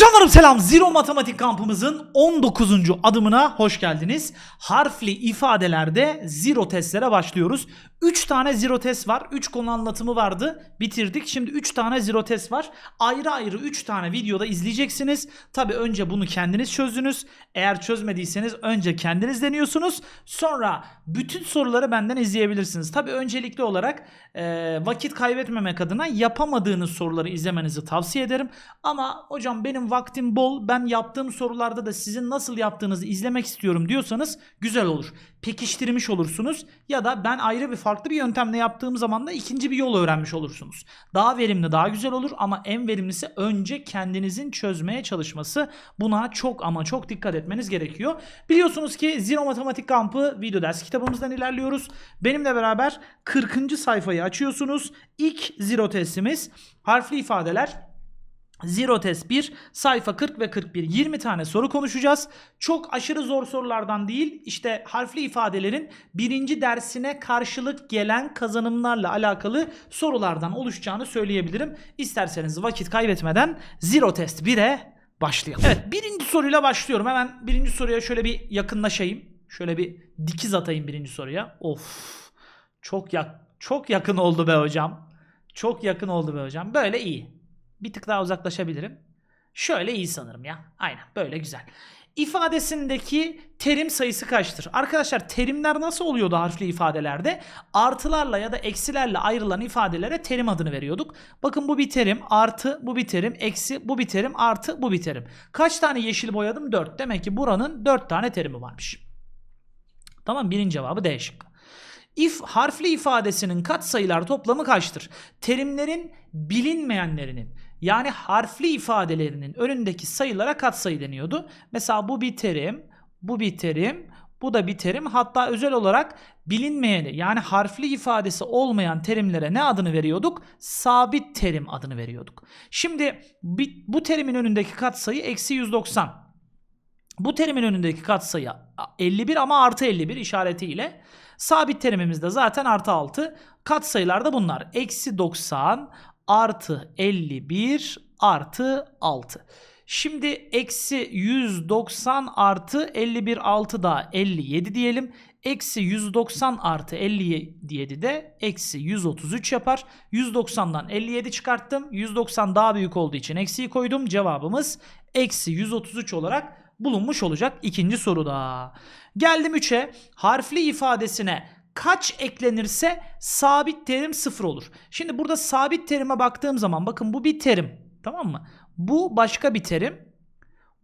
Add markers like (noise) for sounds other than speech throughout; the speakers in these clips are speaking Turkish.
Canlarım selam. Zero Matematik kampımızın 19. adımına hoş geldiniz. Harfli ifadelerde zero testlere başlıyoruz. 3 tane zero test var. 3 konu anlatımı vardı. Bitirdik. Şimdi 3 tane zero test var. Ayrı ayrı 3 tane videoda izleyeceksiniz. Tabi önce bunu kendiniz çözdünüz. Eğer çözmediyseniz önce kendiniz deniyorsunuz. Sonra bütün soruları benden izleyebilirsiniz. Tabi öncelikli olarak e, vakit kaybetmemek adına yapamadığınız soruları izlemenizi tavsiye ederim. Ama hocam benim vaktim bol. Ben yaptığım sorularda da sizin nasıl yaptığınızı izlemek istiyorum diyorsanız güzel olur. Pekiştirmiş olursunuz ya da ben ayrı bir farklı bir yöntemle yaptığım zaman da ikinci bir yol öğrenmiş olursunuz. Daha verimli, daha güzel olur ama en verimlisi önce kendinizin çözmeye çalışması. Buna çok ama çok dikkat etmeniz gerekiyor. Biliyorsunuz ki Zero Matematik Kampı video ders kitabımızdan ilerliyoruz. Benimle beraber 40. sayfayı açıyorsunuz. İlk zero testimiz harfli ifadeler Zero test 1, sayfa 40 ve 41 20 tane soru konuşacağız. Çok aşırı zor sorulardan değil işte harfli ifadelerin birinci dersine karşılık gelen kazanımlarla alakalı sorulardan oluşacağını söyleyebilirim. İsterseniz vakit kaybetmeden zero test 1'e başlayalım. Evet birinci soruyla başlıyorum. Hemen birinci soruya şöyle bir yakınlaşayım. Şöyle bir dikiz atayım birinci soruya. Of çok yak çok yakın oldu be hocam. Çok yakın oldu be hocam. Böyle iyi. Bir tık daha uzaklaşabilirim. Şöyle iyi sanırım ya. Aynen böyle güzel. İfadesindeki terim sayısı kaçtır? Arkadaşlar terimler nasıl oluyordu harfli ifadelerde? Artılarla ya da eksilerle ayrılan ifadelere terim adını veriyorduk. Bakın bu bir terim, artı bu bir terim, eksi bu bir terim, artı bu bir terim. Kaç tane yeşil boyadım? 4. Demek ki buranın 4 tane terimi varmış. Tamam birinci cevabı D. If harfli ifadesinin katsayılar toplamı kaçtır? Terimlerin bilinmeyenlerinin yani harfli ifadelerinin önündeki sayılara katsayı deniyordu. Mesela bu bir terim, bu bir terim, bu da bir terim. Hatta özel olarak bilinmeyeni yani harfli ifadesi olmayan terimlere ne adını veriyorduk? Sabit terim adını veriyorduk. Şimdi bu terimin önündeki katsayı eksi 190. Bu terimin önündeki katsayı 51 ama artı 51 işaretiyle. Sabit terimimiz de zaten artı 6. Katsayılar da bunlar. Eksi 90 artı 51 artı 6. Şimdi eksi 190 artı 51 6 da 57 diyelim. Eksi 190 artı 57 de eksi 133 yapar. 190'dan 57 çıkarttım. 190 daha büyük olduğu için eksiyi koydum. Cevabımız eksi 133 olarak bulunmuş olacak ikinci soruda. Geldim 3'e. Harfli ifadesine kaç eklenirse sabit terim 0 olur. Şimdi burada sabit terime baktığım zaman bakın bu bir terim. Tamam mı? Bu başka bir terim.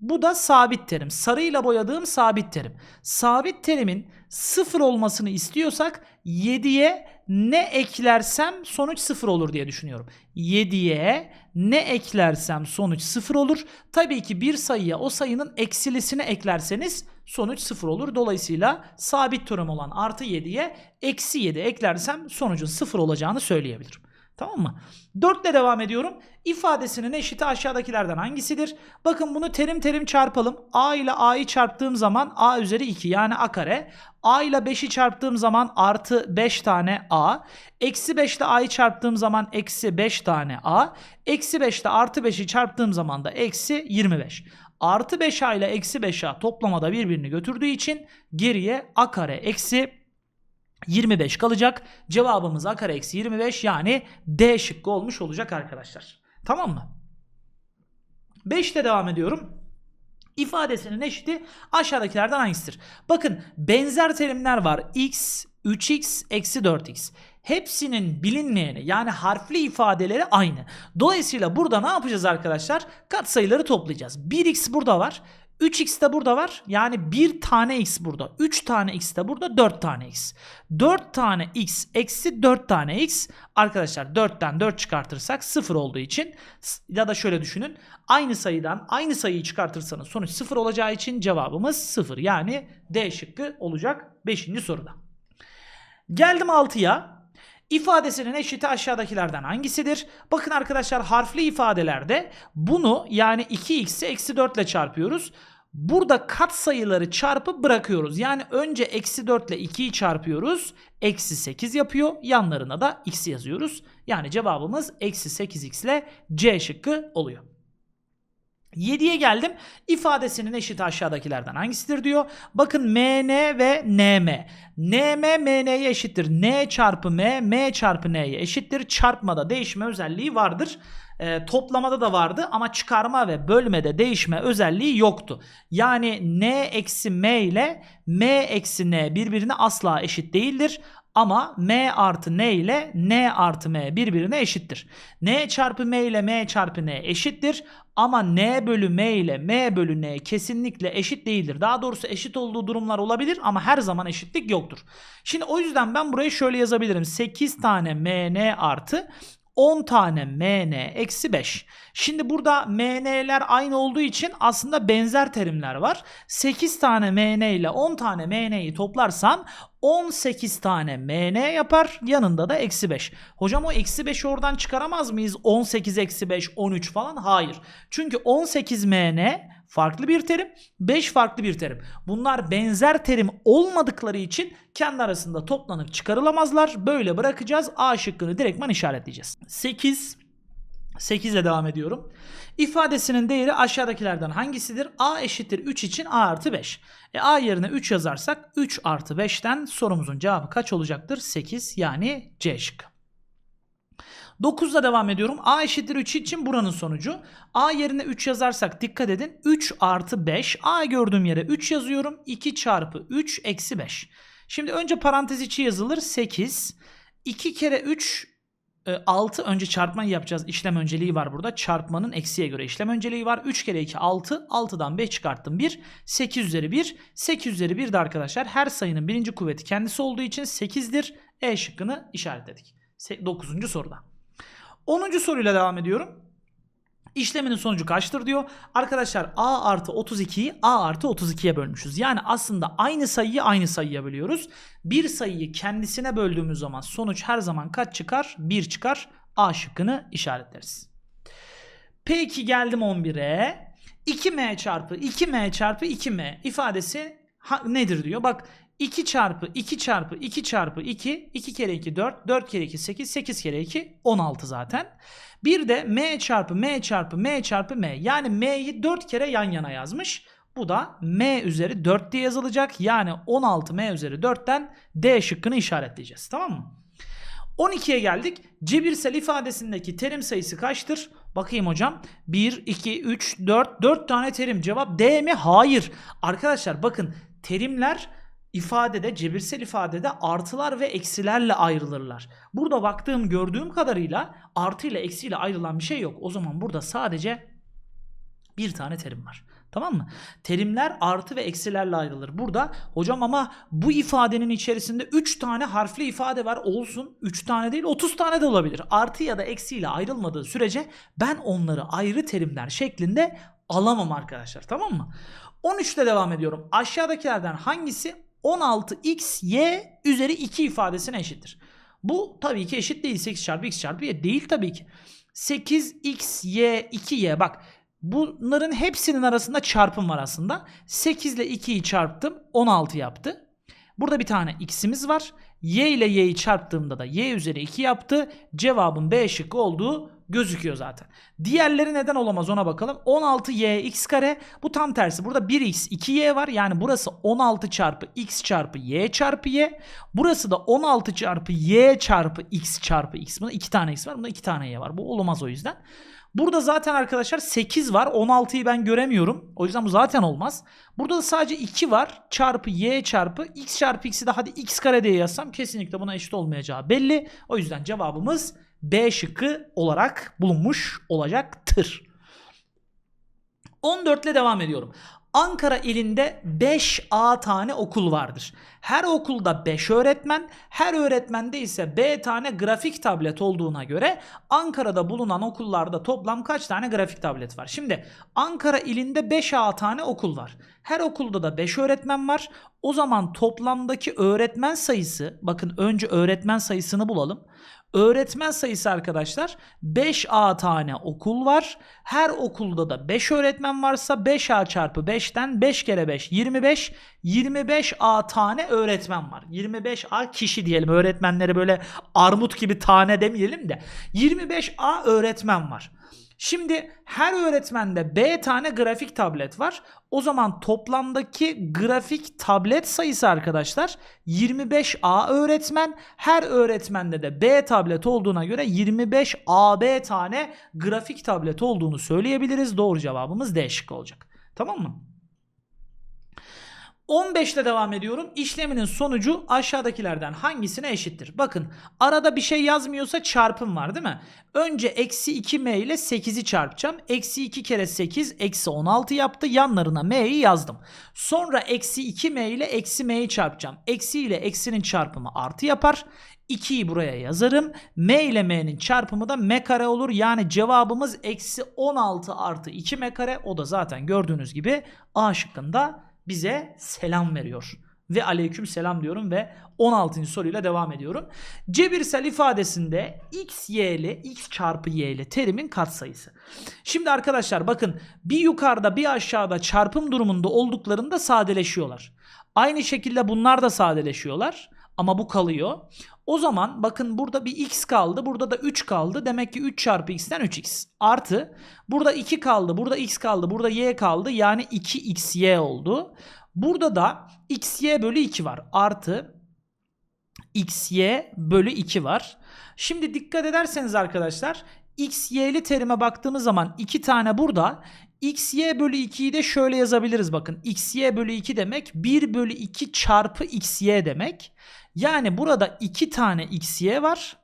Bu da sabit terim. Sarıyla boyadığım sabit terim. Sabit terimin 0 olmasını istiyorsak 7'ye ne eklersem sonuç 0 olur diye düşünüyorum. 7'ye ne eklersem sonuç 0 olur. Tabii ki bir sayıya o sayının eksilisini eklerseniz sonuç 0 olur. Dolayısıyla sabit terim olan artı 7'ye eksi 7 eklersem sonucun 0 olacağını söyleyebilirim. Tamam mı? 4 ile devam ediyorum. İfadesinin eşiti aşağıdakilerden hangisidir? Bakın bunu terim terim çarpalım. A ile A'yı çarptığım zaman A üzeri 2 yani A kare. A ile 5'i çarptığım zaman artı 5 tane A. Eksi 5 ile A'yı çarptığım zaman eksi 5 tane A. Eksi 5 ile artı 5'i çarptığım zaman da eksi 25. Artı 5A ile eksi 5A toplamada birbirini götürdüğü için geriye A kare eksi 25 kalacak. Cevabımız a kare eksi 25 yani D şıkkı olmuş olacak arkadaşlar. Tamam mı? 5 ile devam ediyorum. İfadesinin eşiti aşağıdakilerden hangisidir? Bakın benzer terimler var. x, 3x, eksi 4x. Hepsinin bilinmeyeni yani harfli ifadeleri aynı. Dolayısıyla burada ne yapacağız arkadaşlar? Katsayıları toplayacağız. 1x burada var. 3x de burada var. Yani bir tane x burada. 3 tane x de burada. 4 tane x. 4 tane x eksi 4 tane x. Arkadaşlar 4'ten 4 çıkartırsak 0 olduğu için ya da şöyle düşünün. Aynı sayıdan aynı sayıyı çıkartırsanız sonuç 0 olacağı için cevabımız 0. Yani D şıkkı olacak 5. soruda. Geldim 6'ya. İfadesinin eşiti aşağıdakilerden hangisidir? Bakın arkadaşlar harfli ifadelerde bunu yani 2x'i eksi 4 ile çarpıyoruz. Burada kat sayıları çarpıp bırakıyoruz. Yani önce eksi 4 ile 2'yi çarpıyoruz. Eksi 8 yapıyor. Yanlarına da x yazıyoruz. Yani cevabımız eksi 8x ile C şıkkı oluyor. 7'ye geldim. İfadesinin eşiti aşağıdakilerden hangisidir diyor. Bakın MN ve NM. NM MN'ye eşittir. N çarpı M, M çarpı N'ye eşittir. Çarpmada değişme özelliği vardır. Ee, toplamada da vardı ama çıkarma ve bölmede değişme özelliği yoktu. Yani N eksi M ile M eksi N birbirine asla eşit değildir. Ama M artı N ile N artı M birbirine eşittir. N çarpı M ile M çarpı N eşittir. Ama N bölü M ile M bölü N kesinlikle eşit değildir. Daha doğrusu eşit olduğu durumlar olabilir ama her zaman eşitlik yoktur. Şimdi o yüzden ben burayı şöyle yazabilirim. 8 tane MN artı 10 tane MN eksi 5. Şimdi burada MN'ler aynı olduğu için aslında benzer terimler var. 8 tane MN ile 10 tane MN'yi toplarsam 18 tane MN yapar. Yanında da eksi 5. Hocam o eksi 5'i oradan çıkaramaz mıyız? 18 eksi 5 13 falan. Hayır. Çünkü 18 MN farklı bir terim, 5 farklı bir terim. Bunlar benzer terim olmadıkları için kendi arasında toplanıp çıkarılamazlar. Böyle bırakacağız. A şıkkını direktman işaretleyeceğiz. 8 8 ile devam ediyorum. İfadesinin değeri aşağıdakilerden hangisidir? A eşittir 3 için A artı 5. E A yerine 3 yazarsak 3 artı 5'ten sorumuzun cevabı kaç olacaktır? 8 yani C şıkkı. 9'la devam ediyorum. A eşittir 3 için buranın sonucu. A yerine 3 yazarsak dikkat edin. 3 artı 5. A gördüğüm yere 3 yazıyorum. 2 çarpı 3 eksi 5. Şimdi önce parantez içi yazılır. 8. 2 kere 3 6 önce çarpmayı yapacağız. İşlem önceliği var burada. Çarpmanın eksiye göre işlem önceliği var. 3 kere 2 6. 6'dan 5 çıkarttım 1. 8 üzeri 1. 8 üzeri 1 de arkadaşlar her sayının birinci kuvveti kendisi olduğu için 8'dir. E şıkkını işaretledik. 9. soruda. 10. soruyla devam ediyorum. İşleminin sonucu kaçtır diyor. Arkadaşlar a artı 32'yi a artı 32'ye bölmüşüz. Yani aslında aynı sayıyı aynı sayıya bölüyoruz. Bir sayıyı kendisine böldüğümüz zaman sonuç her zaman kaç çıkar? 1 çıkar. A şıkkını işaretleriz. Peki geldim 11'e. 2m çarpı 2m çarpı 2m ifadesi nedir diyor. Bak 2 çarpı 2 çarpı 2 çarpı 2 2 kere 2 4 4 kere 2 8 8 kere 2 16 zaten. Bir de m çarpı m çarpı m çarpı m yani m'yi 4 kere yan yana yazmış. Bu da m üzeri 4 diye yazılacak. Yani 16 m üzeri 4'ten D şıkkını işaretleyeceğiz. Tamam mı? 12'ye geldik. Cebirsel ifadesindeki terim sayısı kaçtır? Bakayım hocam. 1, 2, 3, 4. 4 tane terim. Cevap D mi? Hayır. Arkadaşlar bakın terimler ifadede, cebirsel ifadede artılar ve eksilerle ayrılırlar. Burada baktığım, gördüğüm kadarıyla artı ile eksiyle ayrılan bir şey yok. O zaman burada sadece bir tane terim var. Tamam mı? Terimler artı ve eksilerle ayrılır. Burada hocam ama bu ifadenin içerisinde 3 tane harfli ifade var. Olsun 3 tane değil 30 tane de olabilir. Artı ya da eksiyle ayrılmadığı sürece ben onları ayrı terimler şeklinde alamam arkadaşlar. Tamam mı? 13'te devam ediyorum. Aşağıdakilerden hangisi 16xy üzeri 2 ifadesine eşittir. Bu tabii ki eşit değil. 8 çarpı x çarpı y değil tabii ki. 8xy 2y bak bunların hepsinin arasında çarpım var aslında. 8 ile 2'yi çarptım 16 yaptı. Burada bir tane x'imiz var. Y ile y'yi çarptığımda da y üzeri 2 yaptı. Cevabın B şıkkı olduğu gözüküyor zaten. Diğerleri neden olamaz ona bakalım. 16y x kare bu tam tersi. Burada 1x 2y var. Yani burası 16 çarpı x çarpı y çarpı y. Burası da 16 çarpı y çarpı x çarpı x. Bunda 2 tane x var. Bunda 2 tane y var. Bu olamaz o yüzden. Burada zaten arkadaşlar 8 var. 16'yı ben göremiyorum. O yüzden bu zaten olmaz. Burada da sadece 2 var. Çarpı y çarpı x çarpı x'i de hadi x kare diye yazsam kesinlikle buna eşit olmayacağı belli. O yüzden cevabımız B şıkkı olarak bulunmuş olacaktır. 14 ile devam ediyorum. Ankara ilinde 5A tane okul vardır. Her okulda 5 öğretmen, her öğretmende ise B tane grafik tablet olduğuna göre Ankara'da bulunan okullarda toplam kaç tane grafik tablet var? Şimdi Ankara ilinde 5A tane okul var. Her okulda da 5 öğretmen var. O zaman toplamdaki öğretmen sayısı, bakın önce öğretmen sayısını bulalım. Öğretmen sayısı arkadaşlar 5A tane okul var. Her okulda da 5 öğretmen varsa 5A çarpı 5'ten 5 kere 5 25. 25A tane öğretmen var. 25A kişi diyelim. Öğretmenleri böyle armut gibi tane demeyelim de. 25A öğretmen var. Şimdi her öğretmende B tane grafik tablet var. O zaman toplamdaki grafik tablet sayısı arkadaşlar 25A öğretmen. Her öğretmende de B tablet olduğuna göre 25 AB tane grafik tablet olduğunu söyleyebiliriz. Doğru cevabımız D şıkkı olacak. Tamam mı? 15 ile devam ediyorum. İşleminin sonucu aşağıdakilerden hangisine eşittir? Bakın arada bir şey yazmıyorsa çarpım var değil mi? Önce eksi 2m ile 8'i çarpacağım. Eksi 2 kere 8 eksi 16 yaptı. Yanlarına m'yi yazdım. Sonra eksi 2m ile eksi m'yi çarpacağım. Eksi ile eksinin çarpımı artı yapar. 2'yi buraya yazarım. M ile m'nin çarpımı da m kare olur. Yani cevabımız eksi 16 artı 2 m kare. O da zaten gördüğünüz gibi A şıkkında bize selam veriyor. Ve aleyküm selam diyorum ve 16. soruyla devam ediyorum. Cebirsel ifadesinde x, y ile x çarpı y ile terimin katsayısı. Şimdi arkadaşlar bakın bir yukarıda bir aşağıda çarpım durumunda olduklarında sadeleşiyorlar. Aynı şekilde bunlar da sadeleşiyorlar ama bu kalıyor. O zaman bakın burada bir x kaldı. Burada da 3 kaldı. Demek ki 3 çarpı x'ten 3x. Artı burada 2 kaldı. Burada x kaldı. Burada y kaldı. Yani 2xy oldu. Burada da xy bölü 2 var. Artı xy bölü 2 var. Şimdi dikkat ederseniz arkadaşlar xy'li terime baktığımız zaman 2 tane burada. xy bölü 2'yi de şöyle yazabiliriz bakın. xy bölü 2 demek 1 bölü 2 çarpı xy demek. Yani burada 2 tane xy var.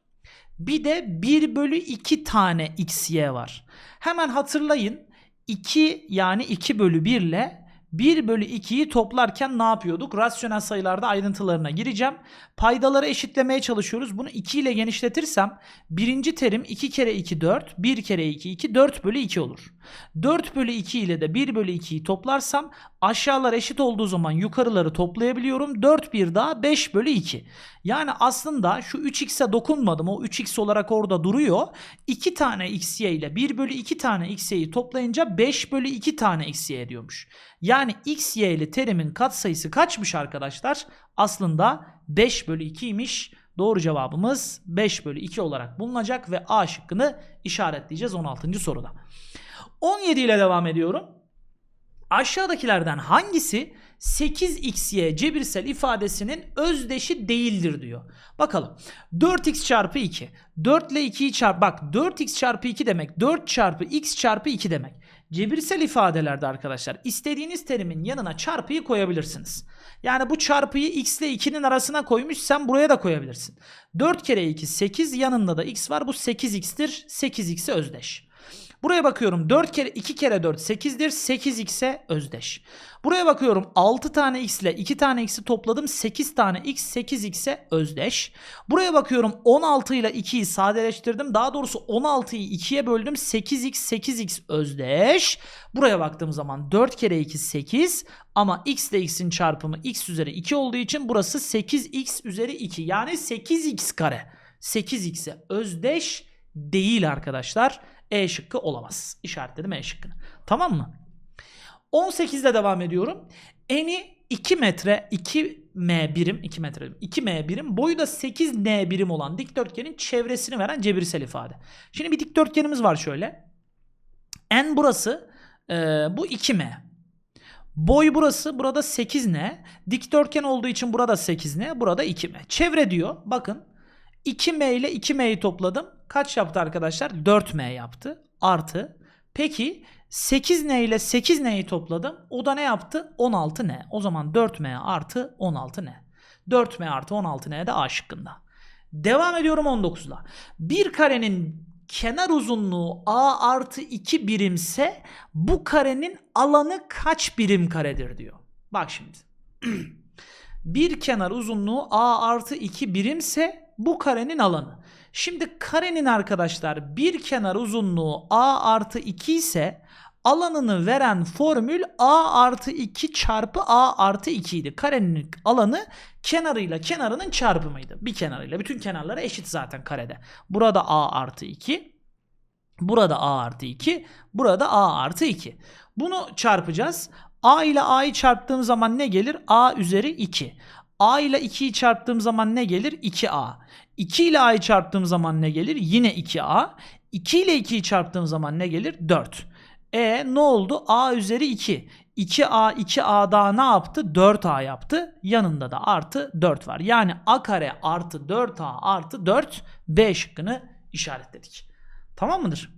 Bir de 1 bölü 2 tane xy var. Hemen hatırlayın. 2 yani 2 bölü 1 ile 1 bölü 2'yi toplarken ne yapıyorduk? Rasyonel sayılarda ayrıntılarına gireceğim. Paydaları eşitlemeye çalışıyoruz. Bunu 2 ile genişletirsem birinci terim 2 kere 2 4, 1 kere 2 2, 4 bölü 2 olur. 4 bölü 2 ile de 1 bölü 2'yi toplarsam aşağılar eşit olduğu zaman yukarıları toplayabiliyorum. 4 bir daha 5 bölü 2. Yani aslında şu 3x'e dokunmadım. O 3x olarak orada duruyor. 2 tane xy ile 1 bölü 2 tane xy'yi toplayınca 5 bölü 2 tane xy ediyormuş. Yani xy ile terimin katsayısı kaçmış arkadaşlar? Aslında 5 bölü 2'ymiş. Doğru cevabımız 5 bölü 2 olarak bulunacak ve A şıkkını işaretleyeceğiz 16. soruda. 17 ile devam ediyorum. Aşağıdakilerden hangisi 8xy cebirsel ifadesinin özdeşi değildir diyor. Bakalım. 4x çarpı 2. 4 ile 2'yi çarp. Bak 4x çarpı 2 demek. 4 çarpı x çarpı 2 demek. Cebirsel ifadelerde arkadaşlar istediğiniz terimin yanına çarpıyı koyabilirsiniz. Yani bu çarpıyı x ile 2'nin arasına koymuş sen buraya da koyabilirsin. 4 kere 2 8 yanında da x var bu 8x'tir 8x'e özdeş. Buraya bakıyorum 4 kere 2 kere 4 8'dir 8x'e özdeş. Buraya bakıyorum 6 tane x ile 2 tane x'i topladım 8 tane x 8x'e özdeş. Buraya bakıyorum 16 ile 2'yi sadeleştirdim. Daha doğrusu 16'yı 2'ye böldüm 8x 8x özdeş. Buraya baktığım zaman 4 kere 2 8 ama x ile x'in çarpımı x üzeri 2 olduğu için burası 8x üzeri 2 yani 8x kare. 8x'e özdeş değil arkadaşlar. E şıkkı olamaz. İşaretledim E şıkkını. Tamam mı? 18'de devam ediyorum. Eni 2 metre 2m birim 2 metre 2m birim boyu da 8n birim olan dikdörtgenin çevresini veren cebirsel ifade. Şimdi bir dikdörtgenimiz var şöyle. N burası e, bu 2m. Boy burası burada 8n. Dikdörtgen olduğu için burada 8n burada 2m. Çevre diyor bakın 2m ile 2m'yi topladım. Kaç yaptı arkadaşlar? 4m yaptı. Artı. Peki 8n ile 8n'yi topladım. O da ne yaptı? 16n. O zaman 4m artı 16n. 4m artı 16n de A şıkkında. Devam ediyorum 19'la. Bir karenin kenar uzunluğu A artı 2 birimse bu karenin alanı kaç birim karedir diyor. Bak şimdi. (clears throat) bir kenar uzunluğu A artı 2 birimse bu karenin alanı. Şimdi karenin arkadaşlar bir kenar uzunluğu A artı 2 ise alanını veren formül A artı 2 çarpı A artı 2 idi. Karenin alanı kenarıyla kenarının çarpımıydı. Bir kenarıyla bütün kenarları eşit zaten karede. Burada A artı 2. Burada A artı 2. Burada A artı 2. Bunu çarpacağız. A ile A'yı çarptığım zaman ne gelir? A üzeri 2. A ile 2'yi çarptığım zaman ne gelir? 2A. 2 ile A'yı çarptığım zaman ne gelir? Yine 2A. 2 ile 2'yi çarptığım zaman ne gelir? 4. E ne oldu? A üzeri 2. 2A 2A daha ne yaptı? 4A yaptı. Yanında da artı 4 var. Yani A kare artı 4A artı 4 B şıkkını işaretledik. Tamam mıdır?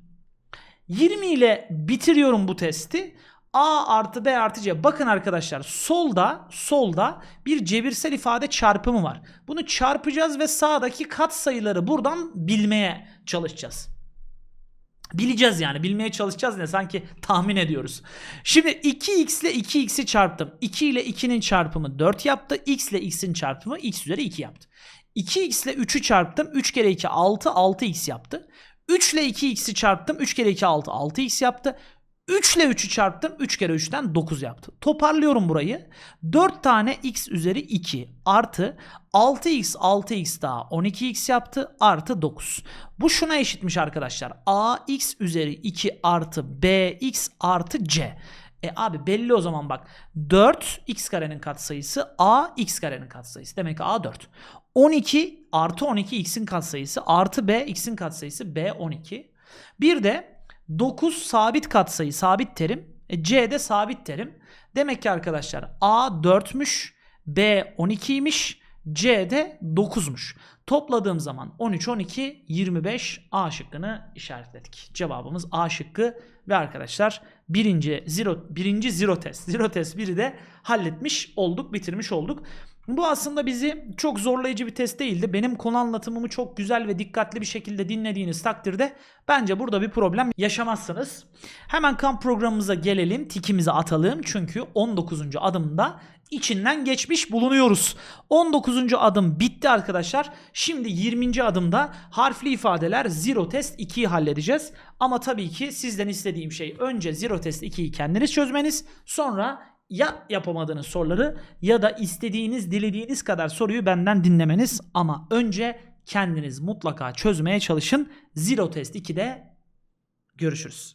20 ile bitiriyorum bu testi. A artı B artı C. Bakın arkadaşlar solda solda bir cebirsel ifade çarpımı var. Bunu çarpacağız ve sağdaki kat sayıları buradan bilmeye çalışacağız. Bileceğiz yani. Bilmeye çalışacağız ne? Sanki tahmin ediyoruz. Şimdi 2x ile 2x'i çarptım. 2 ile 2'nin çarpımı 4 yaptı. x ile x'in çarpımı x üzeri 2 yaptı. 2x ile 3'ü çarptım. 3 kere 2 6 6x yaptı. 3 ile 2x'i çarptım. 3 kere 2 6 6x yaptı. 3 ile 3'ü çarptım. 3 kere 3'ten 9 yaptı. Toparlıyorum burayı. 4 tane x üzeri 2 artı 6x 6x daha 12x yaptı artı 9. Bu şuna eşitmiş arkadaşlar. ax üzeri 2 artı bx artı c. E abi belli o zaman bak. 4 x karenin katsayısı a x karenin katsayısı. Demek ki a 4. 12 artı 12 x'in katsayısı artı b x'in katsayısı b 12. Bir de 9 sabit katsayı sabit terim. E, c de sabit terim. Demek ki arkadaşlar a 4'müş b 12'ymiş c de 9'muş. Topladığım zaman 13 12 25 A şıkkını işaretledik. Cevabımız A şıkkı ve arkadaşlar birinci zero birinci zero test. Zero test biri de halletmiş olduk, bitirmiş olduk. Bu aslında bizi çok zorlayıcı bir test değildi. Benim konu anlatımımı çok güzel ve dikkatli bir şekilde dinlediğiniz takdirde bence burada bir problem yaşamazsınız. Hemen kamp programımıza gelelim. Tikimizi atalım. Çünkü 19. adımda içinden geçmiş bulunuyoruz. 19. adım bitti arkadaşlar. Şimdi 20. adımda harfli ifadeler zero test 2'yi halledeceğiz. Ama tabii ki sizden istediğim şey önce zero test 2'yi kendiniz çözmeniz. Sonra ya yapamadığınız soruları ya da istediğiniz, dilediğiniz kadar soruyu benden dinlemeniz ama önce kendiniz mutlaka çözmeye çalışın. Zero Test 2'de görüşürüz.